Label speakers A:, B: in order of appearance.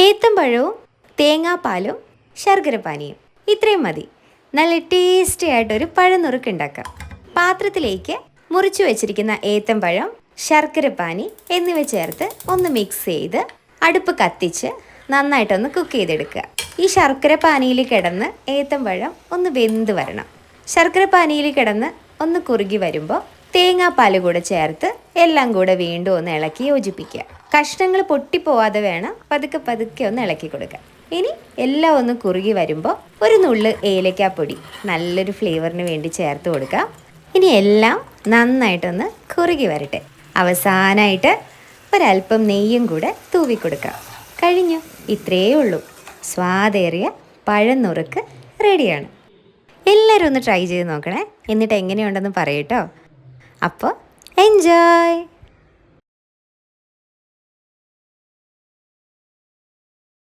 A: ഏത്തമ്പഴവും തേങ്ങാപ്പാലും ശർക്കരപ്പാനിയും. ഇത്രയും മതി. നല്ല ടേസ്റ്റി ആയിട്ടൊരു പഴനുറുക്ക് ഉണ്ടാക്കാം. പാത്രത്തിലേക്ക് മുറിച്ചു വെച്ചിരിക്കുന്ന ഏത്തമ്പഴം ശർക്കരപ്പാനി എന്നിവ ചേർത്ത് ഒന്ന് മിക്സ് ചെയ്ത് അടുപ്പ് കത്തിച്ച് നന്നായിട്ടൊന്ന് കുക്ക് ചെയ്തെടുക്കുക. ഈ ശർക്കരപ്പാനിയിൽ കിടന്ന് ഏത്തമ്പഴം ഒന്ന് വെന്ത് വരണം. ശർക്കര പാനിയിൽ കിടന്ന് ഒന്ന് കുറുകി വരുമ്പോൾ തേങ്ങാപ്പാൽ കൂടെ ചേർത്ത് എല്ലാം കൂടെ വീണ്ടും ഒന്ന് ഇളക്കി യോജിപ്പിക്കുക. കഷ്ണങ്ങൾ പൊട്ടിപ്പോവാതെ വേണം പതുക്കെ പതുക്കെ ഒന്ന് ഇളക്കി കൊടുക്കുക ഇനി എല്ലാം ഒന്ന് കുറുകി വരുമ്പോൾ ഒരു നുള്ള് ഏലക്കാപ്പൊടി നല്ലൊരു ഫ്ലേവറിന് വേണ്ടി ചേർത്ത് കൊടുക്കുക ഇനി എല്ലാം നന്നായിട്ടൊന്ന് കുറുകി വരട്ടെ. അവസാനമായിട്ട് ഒരല്പം നെയ്യും കൂടെ തൂവി കൊടുക്കാം. കഴിഞ്ഞു. ഇത്രയേ ഉള്ളൂ. സ്വാദേറിയ പഴനുറുക്ക് റെഡിയാണ്. എല്ലാവരും ഒന്ന് ട്രൈ ചെയ്ത് നോക്കണേ. എന്നിട്ട് എങ്ങനെയുണ്ടെന്ന് പറയട്ടോ അപ്പോൾ എൻജോയ്